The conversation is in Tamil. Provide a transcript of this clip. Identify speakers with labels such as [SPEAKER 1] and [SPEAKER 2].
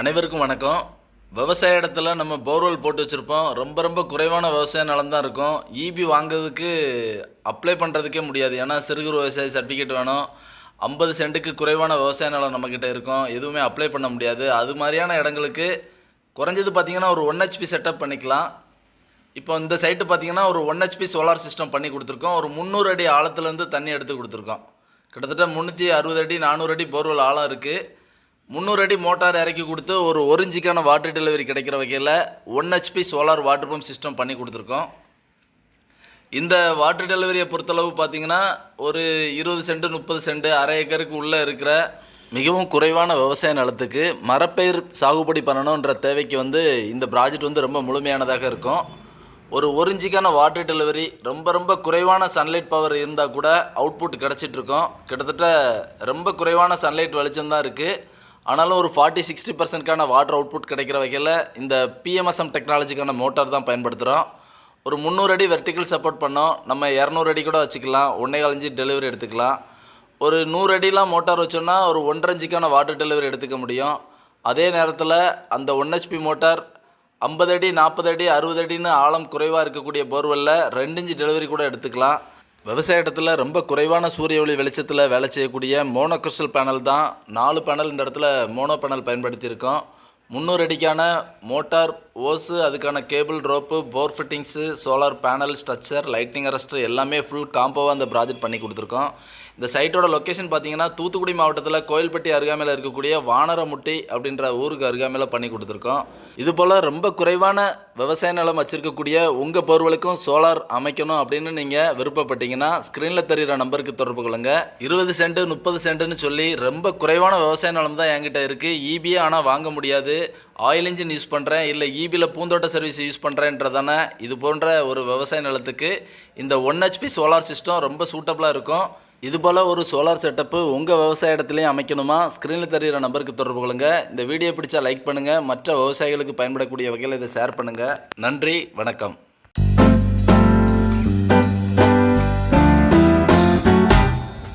[SPEAKER 1] அனைவருக்கும் வணக்கம். விவசாய இடத்துல நம்ம போர்வெல் போட்டு வச்சுருப்போம். ரொம்ப ரொம்ப குறைவான விவசாய நிலம் தான் இருக்கும். ஈபி வாங்குறதுக்கு அப்ளை பண்ணுறதுக்கே முடியாது. ஏன்னா சிறுகுறு விவசாய சர்டிஃபிகேட் வேணும். ஐம்பது சென்ட்டுக்கு குறைவான விவசாய நிலம் நம்மக்கிட்ட இருக்கும். எதுவுமே அப்ளை பண்ண முடியாது. அது மாதிரியான இடங்களுக்கு குறைஞ்சது பார்த்திங்கன்னா ஒரு ஒன் ஹெச்பி செட்டப் பண்ணிக்கலாம். இப்போ இந்த சைட்டு பார்த்தீங்கன்னா ஒரு ஒன் ஹெச்பி சோலார் சிஸ்டம் பண்ணி கொடுத்துருக்கோம். ஒரு முந்நூறு அடி ஆழத்துலேருந்து தண்ணி எடுத்து கொடுத்துருக்கோம். கிட்டத்தட்ட முந்நூற்றி அறுபது அடி நானூறு அடி போர்வெல் ஆழம் இருக்குது முந்நூறு அடி மோட்டார் இறக்கி கொடுத்து ஒரு ஒரு இன்ச்சுக்கான வாட்டர் டெலிவரி கிடைக்கிற வகையில் one HP solar water pump system பண்ணி கொடுத்துருக்கோம். இந்த வாட்டர் டெலிவரியை பொறுத்தளவு பார்த்தீங்கன்னா ஒரு இருபது சென்ட்டு முப்பது சென்ட்டு அரை ஏக்கருக்கு உள்ளே இருக்கிற மிகவும் குறைவான விவசாய நிலத்துக்கு மரப்பயிர் சாகுபடி பண்ணணுன்ற தேவைக்கு வந்து இந்த ப்ராஜெக்ட் வந்து ரொம்ப முழுமையானதாக இருக்கும். ஒரு ஒரு இன்ச்சுக்கான வாட்டர் டெலிவரி ரொம்ப ரொம்ப குறைவான சன்லைட் பவர் இருந்தால் கூட அவுட்புட் கிடச்சிட்ருக்கோம் கிட்டத்தட்ட ரொம்ப குறைவான சன்லைட் வெளிச்சம் தான் இருக்குது ஆனாலும் ஒரு ஃபார்ட்டி சிக்ஸ்டி பர்சன்ட்கான வாட்டர் அவுட்புட் கிடைக்கிற வகையில் இந்த பிஎம்எஸ்எம் டெக்னாலஜிக்கான மோட்டார் தான் பயன்படுத்துகிறோம் ஒரு முந்நூறு அடி வெர்டிக்கல் சப்போர்ட் பண்ணோம். நம்ம இரநூறு அடி கூட வச்சுக்கலாம். ஒன்றே காலஞ்சி டெலிவரி எடுத்துக்கலாம். ஒரு நூறு அடிலாம் மோட்டார் வச்சோன்னா ஒரு ஒன்றரைஞ்சிக்கான வாட்டர் டெலிவரி எடுத்துக்க முடியும். அதே நேரத்தில் அந்த ஒன்ஹெச்பி மோட்டார் ஐம்பது அடி நாற்பது அடி அறுபது அடின்னு ஆழம் குறைவாக இருக்கக்கூடிய போர்வெல்லில் ரெண்டு இன்ச்சு டெலிவரி கூட எடுத்துக்கலாம். விவசாய இடத்துல ரொம்ப குறைவான சூரிய ஒளி வெளிச்சத்தில் வேலை செய்யக்கூடிய மோனோ கிறிஸ்டல் பேனல் தான் நாலு பேனல் இந்த இடத்துல மோனோ பேனல் பயன்படுத்தியிருக்கோம். முந்நூறு அடிக்கான மோட்டார் ஓஸு அதுக்கான cable rope bore fittings solar panel structure lighting arrester எல்லாமே ஃபுல் காம்போவாக அந்த ப்ராஜெக்ட் பண்ணி கொடுத்துருக்கோம். இந்த சைட்டோட லொக்கேஷன் பார்த்தீங்கன்னா தூத்துக்குடி மாவட்டத்தில் கோயில்பட்டி அருகாமையில் இருக்கக்கூடிய வானரமுட்டி அப்படின்ற ஊருக்கு அருகாமையில் பண்ணி கொடுத்துருக்கோம். இது போல் ரொம்ப குறைவான விவசாய நிலம் வச்சுருக்கக்கூடிய உங்கள் பொருளுக்கும் சோலார் அமைக்கணும் அப்படின்னு நீங்கள் விருப்பப்பட்டீங்கன்னா ஸ்க்ரீனில் தெரிகிற நம்பருக்கு தொடர்பு கொள்ளுங்க. இருபது சென்ட் முப்பது சென்ட்டுன்னு சொல்லி ரொம்ப குறைவான விவசாய நிலம் தான் என்கிட்ட இருக்குது ஈபியே ஆனால் வாங்க முடியாது. ஆயில் இன்ஜின் யூஸ் பண்ணுறேன் இல்லை ஈபியில் பூந்தோட்ட சர்வீஸ் யூஸ் பண்ணுறேன்றதானே இது போன்ற ஒரு விவசாய நிலத்துக்கு இந்த ஒன் ஹெச்பி சோலார் சிஸ்டம் ரொம்ப சூட்டபுளாக இருக்கும். இது போல் ஒரு சோலார் செட்டப்பு உங்கள் விவசாய இடத்துலையும் அமைக்கணுமா? ஸ்க்ரீனில் தெரிகிற நம்பருக்கு தொடர்பு கொள்ளுங்க. இந்த வீடியோ பிடிச்சா லைக் பண்ணுங்கள் மற்ற விவசாயிகளுக்கு பயன்படக்கூடிய வகையில் இதை ஷேர் பண்ணுங்கள் நன்றி. வணக்கம்.